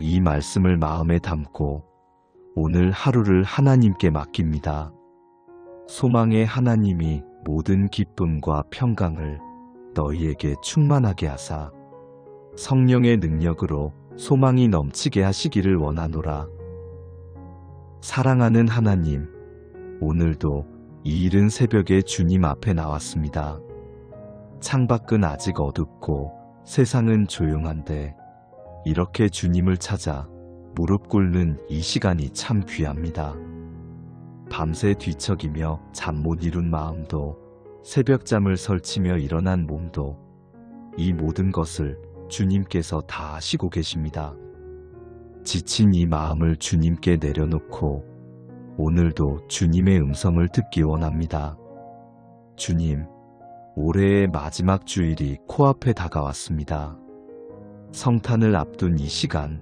이 말씀을 마음에 담고 오늘 하루를 하나님께 맡깁니다. 소망의 하나님이 모든 기쁨과 평강을 너희에게 충만하게 하사 성령의 능력으로 소망이 넘치게 하시기를 원하노라. 사랑하는 하나님, 오늘도 이 이른 새벽에 주님 앞에 나왔습니다. 창밖은 아직 어둡고 세상은 조용한데 이렇게 주님을 찾아 무릎 꿇는 이 시간이 참 귀합니다. 밤새 뒤척이며 잠 못 이룬 마음도 새벽잠을 설치며 일어난 몸도 이 모든 것을 주님께서 다 아시고 계십니다. 지친 이 마음을 주님께 내려놓고 오늘도 주님의 음성을 듣기 원합니다. 주님, 올해의 마지막 주일이 코앞에 다가왔습니다. 성탄을 앞둔 이 시간,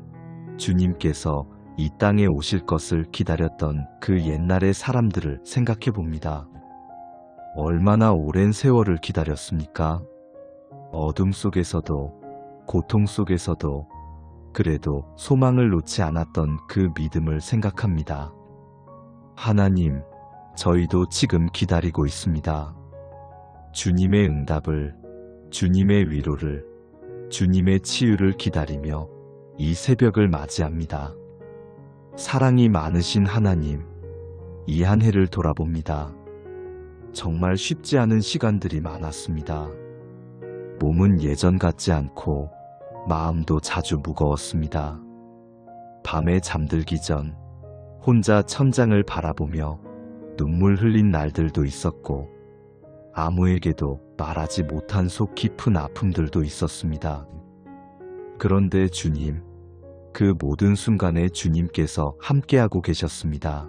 주님께서 이 땅에 오실 것을 기다렸던 그 옛날의 사람들을 생각해 봅니다. 얼마나 오랜 세월을 기다렸습니까? 어둠 속에서도, 고통 속에서도, 그래도 소망을 놓지 않았던 그 믿음을 생각합니다. 하나님, 저희도 지금 기다리고 있습니다. 주님의 응답을, 주님의 위로를, 주님의 치유를 기다리며 이 새벽을 맞이합니다. 사랑이 많으신 하나님, 이 한 해를 돌아봅니다. 정말 쉽지 않은 시간들이 많았습니다. 몸은 예전 같지 않고 마음도 자주 무거웠습니다. 밤에 잠들기 전 혼자 천장을 바라보며 눈물 흘린 날들도 있었고 아무에게도 말하지 못한 속 깊은 아픔들도 있었습니다. 그런데 주님, 그 모든 순간에 주님께서 함께하고 계셨습니다.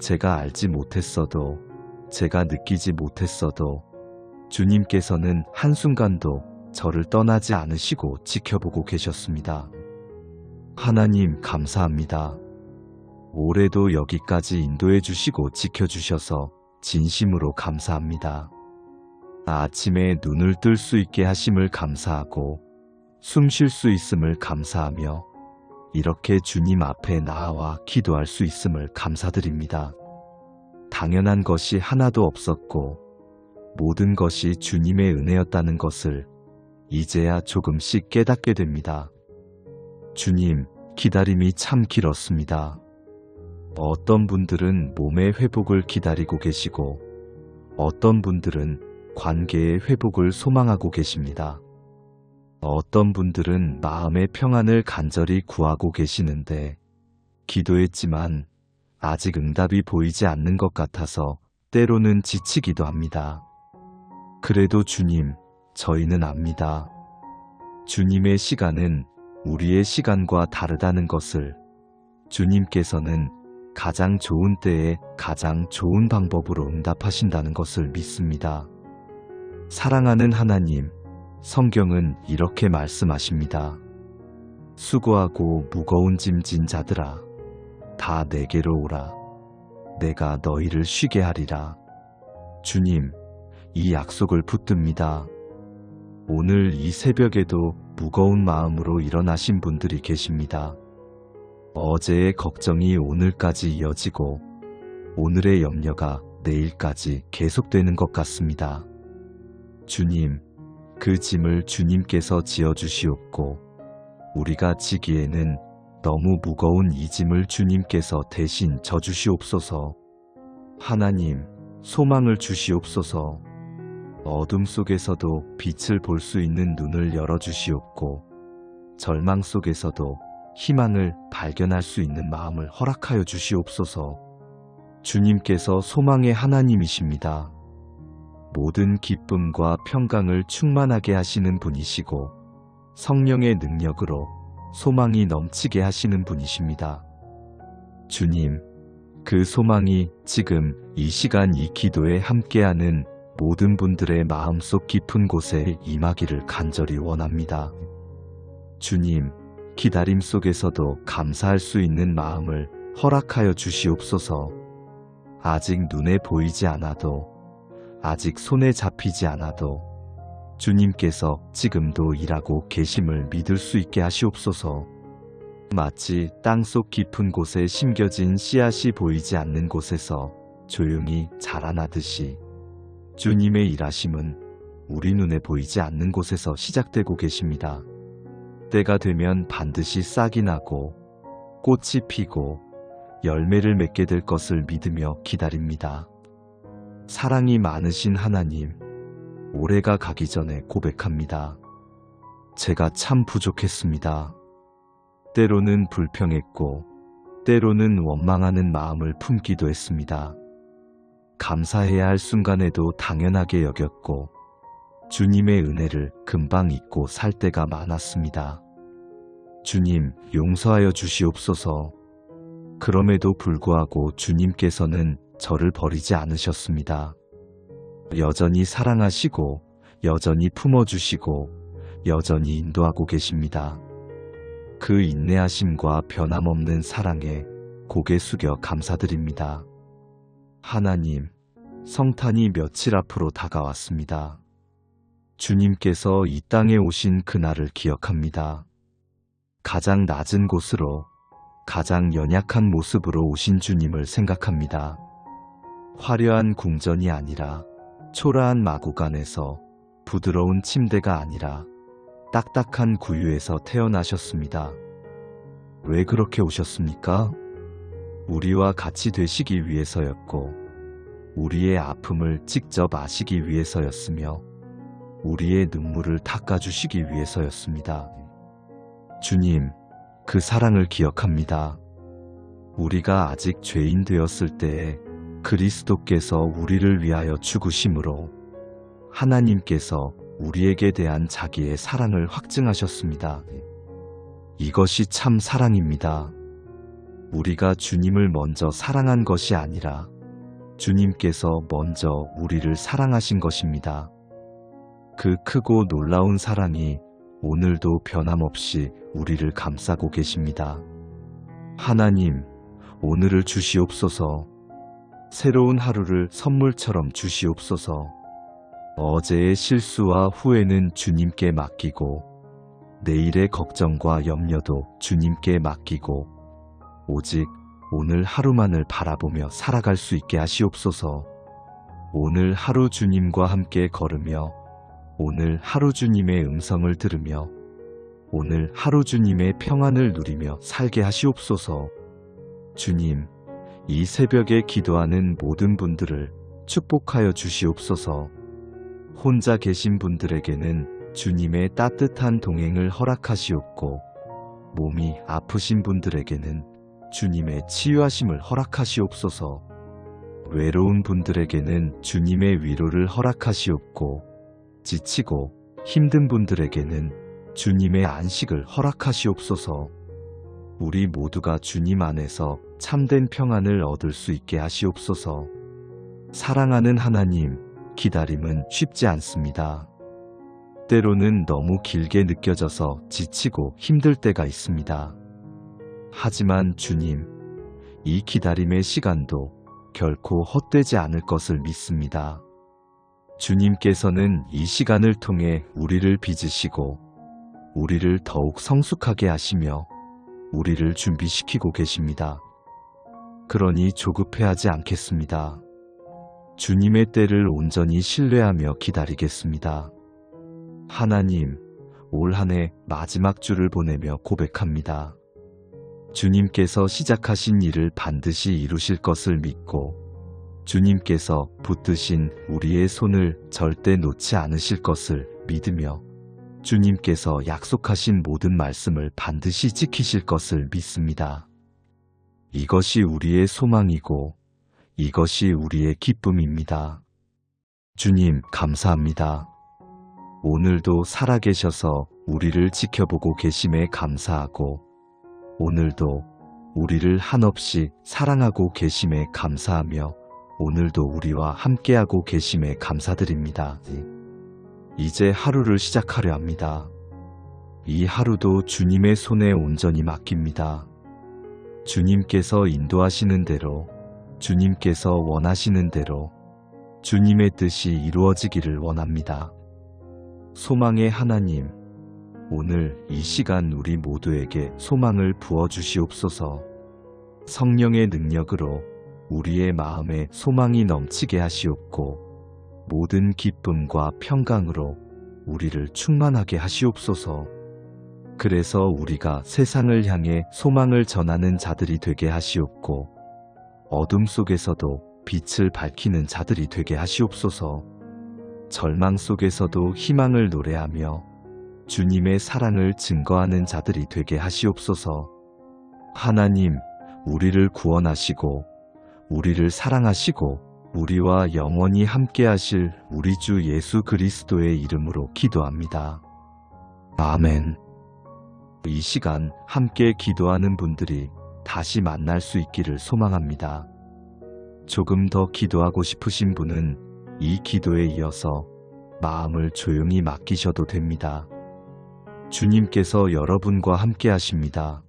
제가 알지 못했어도, 제가 느끼지 못했어도, 주님께서는 한순간도 저를 떠나지 않으시고 지켜보고 계셨습니다. 하나님 감사합니다. 올해도 여기까지 인도해 주시고 지켜주셔서 진심으로 감사합니다. 아침에 눈을 뜰 수 있게 하심을 감사하고 숨 쉴 수 있음을 감사하며 이렇게 주님 앞에 나와 기도할 수 있음을 감사드립니다. 당연한 것이 하나도 없었고 모든 것이 주님의 은혜였다는 것을 이제야 조금씩 깨닫게 됩니다. 주님, 기다림이 참 길었습니다. 어떤 분들은 몸의 회복을 기다리고 계시고 어떤 분들은 관계의 회복을 소망하고 계십니다. 어떤 분들은 마음의 평안을 간절히 구하고 계시는데 기도했지만 아직 응답이 보이지 않는 것 같아서 때로는 지치기도 합니다. 그래도 주님, 저희는 압니다. 주님의 시간은 우리의 시간과 다르다는 것을 주님께서는 가장 좋은 때에 가장 좋은 방법으로 응답하신다는 것을 믿습니다. 사랑하는 하나님, 성경은 이렇게 말씀하십니다. 수고하고 무거운 짐진 자들아, 다 내게로 오라. 내가 너희를 쉬게 하리라. 주님, 이 약속을 붙듭니다. 오늘 이 새벽에도 무거운 마음으로 일어나신 분들이 계십니다. 어제의 걱정이 오늘까지 이어지고 오늘의 염려가 내일까지 계속되는 것 같습니다. 주님, 그 짐을 주님께서 지어주시옵고 우리가 지기에는 너무 무거운 이 짐을 주님께서 대신 져주시옵소서. 하나님, 소망을 주시옵소서. 어둠 속에서도 빛을 볼 수 있는 눈을 열어주시옵고 절망 속에서도 희망을 발견할 수 있는 마음을 허락하여 주시옵소서. 주님께서 소망의 하나님이십니다. 모든 기쁨과 평강을 충만하게 하시는 분이시고 성령의 능력으로 소망이 넘치게 하시는 분이십니다. 주님, 그 소망이 지금 이 시간 이 기도에 함께하는 모든 분들의 마음속 깊은 곳에 임하기를 간절히 원합니다. 주님, 기다림 속에서도 감사할 수 있는 마음을 허락하여 주시옵소서. 아직 눈에 보이지 않아도, 아직 손에 잡히지 않아도, 주님께서 지금도 일하고 계심을 믿을 수 있게 하시옵소서. 마치 땅속 깊은 곳에 심겨진 씨앗이 보이지 않는 곳에서 조용히 자라나듯이 주님의 일하심은 우리 눈에 보이지 않는 곳에서 시작되고 계십니다. 때가 되면 반드시 싹이 나고 꽃이 피고 열매를 맺게 될 것을 믿으며 기다립니다. 사랑이 많으신 하나님, 올해가 가기 전에 고백합니다. 제가 참 부족했습니다. 때로는 불평했고, 때로는 원망하는 마음을 품기도 했습니다. 감사해야 할 순간에도 당연하게 여겼고, 주님의 은혜를 금방 잊고 살 때가 많았습니다. 주님, 용서하여 주시옵소서. 그럼에도 불구하고 주님께서는 저를 버리지 않으셨습니다. 여전히 사랑하시고, 여전히 품어주시고, 여전히 인도하고 계십니다. 그 인내하심과 변함없는 사랑에 고개 숙여 감사드립니다. 하나님, 성탄이 며칠 앞으로 다가왔습니다. 주님께서 이 땅에 오신 그날을 기억합니다. 가장 낮은 곳으로, 가장 연약한 모습으로 오신 주님을 생각합니다. 화려한 궁전이 아니라 초라한 마구간에서 부드러운 침대가 아니라 딱딱한 구유에서 태어나셨습니다. 왜 그렇게 오셨습니까? 우리와 같이 되시기 위해서였고, 우리의 아픔을 직접 아시기 위해서였으며, 우리의 눈물을 닦아주시기 위해서였습니다. 주님, 그 사랑을 기억합니다. 우리가 아직 죄인 되었을 때에 그리스도께서 우리를 위하여 죽으심으로 하나님께서 우리에게 대한 자기의 사랑을 확증하셨습니다. 이것이 참 사랑입니다. 우리가 주님을 먼저 사랑한 것이 아니라 주님께서 먼저 우리를 사랑하신 것입니다. 그 크고 놀라운 사랑이 오늘도 변함없이 우리를 감싸고 계십니다. 하나님, 오늘을 주시옵소서. 새로운 하루를 선물처럼 주시옵소서. 어제의 실수와 후회는 주님께 맡기고, 내일의 걱정과 염려도 주님께 맡기고, 오직 오늘 하루만을 바라보며 살아갈 수 있게 하시옵소서. 오늘 하루 주님과 함께 걸으며, 오늘 하루 주님의 음성을 들으며, 오늘 하루 주님의 평안을 누리며 살게 하시옵소서. 주님, 이 새벽에 기도하는 모든 분들을 축복하여 주시옵소서. 혼자 계신 분들에게는 주님의 따뜻한 동행을 허락하시옵고, 몸이 아프신 분들에게는 주님의 치유하심을 허락하시옵소서. 외로운 분들에게는 주님의 위로를 허락하시옵고, 지치고 힘든 분들에게는 주님의 안식을 허락하시옵소서. 우리 모두가 주님 안에서 참된 평안을 얻을 수 있게 하시옵소서. 사랑하는 하나님, 기다림은 쉽지 않습니다. 때로는 너무 길게 느껴져서 지치고 힘들 때가 있습니다. 하지만 주님, 이 기다림의 시간도 결코 헛되지 않을 것을 믿습니다. 주님께서는 이 시간을 통해 우리를 빚으시고 우리를 더욱 성숙하게 하시며 우리를 준비시키고 계십니다. 그러니 조급해하지 않겠습니다. 주님의 때를 온전히 신뢰하며 기다리겠습니다. 하나님, 올 한 해 마지막 주를 보내며 고백합니다. 주님께서 시작하신 일을 반드시 이루실 것을 믿고 주님께서 붙드신 우리의 손을 절대 놓지 않으실 것을 믿으며 주님께서 약속하신 모든 말씀을 반드시 지키실 것을 믿습니다. 이것이 우리의 소망이고 이것이 우리의 기쁨입니다. 주님, 감사합니다. 오늘도 살아계셔서 우리를 지켜보고 계심에 감사하고 오늘도 우리를 한없이 사랑하고 계심에 감사하며 오늘도 우리와 함께하고 계심에 감사드립니다. 이제 하루를 시작하려 합니다. 이 하루도 주님의 손에 온전히 맡깁니다. 주님께서 인도하시는 대로, 주님께서 원하시는 대로, 주님의 뜻이 이루어지기를 원합니다. 소망의 하나님, 오늘 이 시간 우리 모두에게 소망을 부어주시옵소서. 성령의 능력으로 우리의 마음에 소망이 넘치게 하시옵고 모든 기쁨과 평강으로 우리를 충만하게 하시옵소서. 그래서 우리가 세상을 향해 소망을 전하는 자들이 되게 하시옵고 어둠 속에서도 빛을 밝히는 자들이 되게 하시옵소서. 절망 속에서도 희망을 노래하며 주님의 사랑을 증거하는 자들이 되게 하시옵소서. 하나님, 우리를 구원하시고 우리를 사랑하시고 우리와 영원히 함께 하실 우리 주 예수 그리스도의 이름으로 기도합니다. 아멘. 이 시간 함께 기도하는 분들이 다시 만날 수 있기를 소망합니다. 조금 더 기도하고 싶으신 분은 이 기도에 이어서 마음을 조용히 맡기셔도 됩니다. 주님께서 여러분과 함께 하십니다.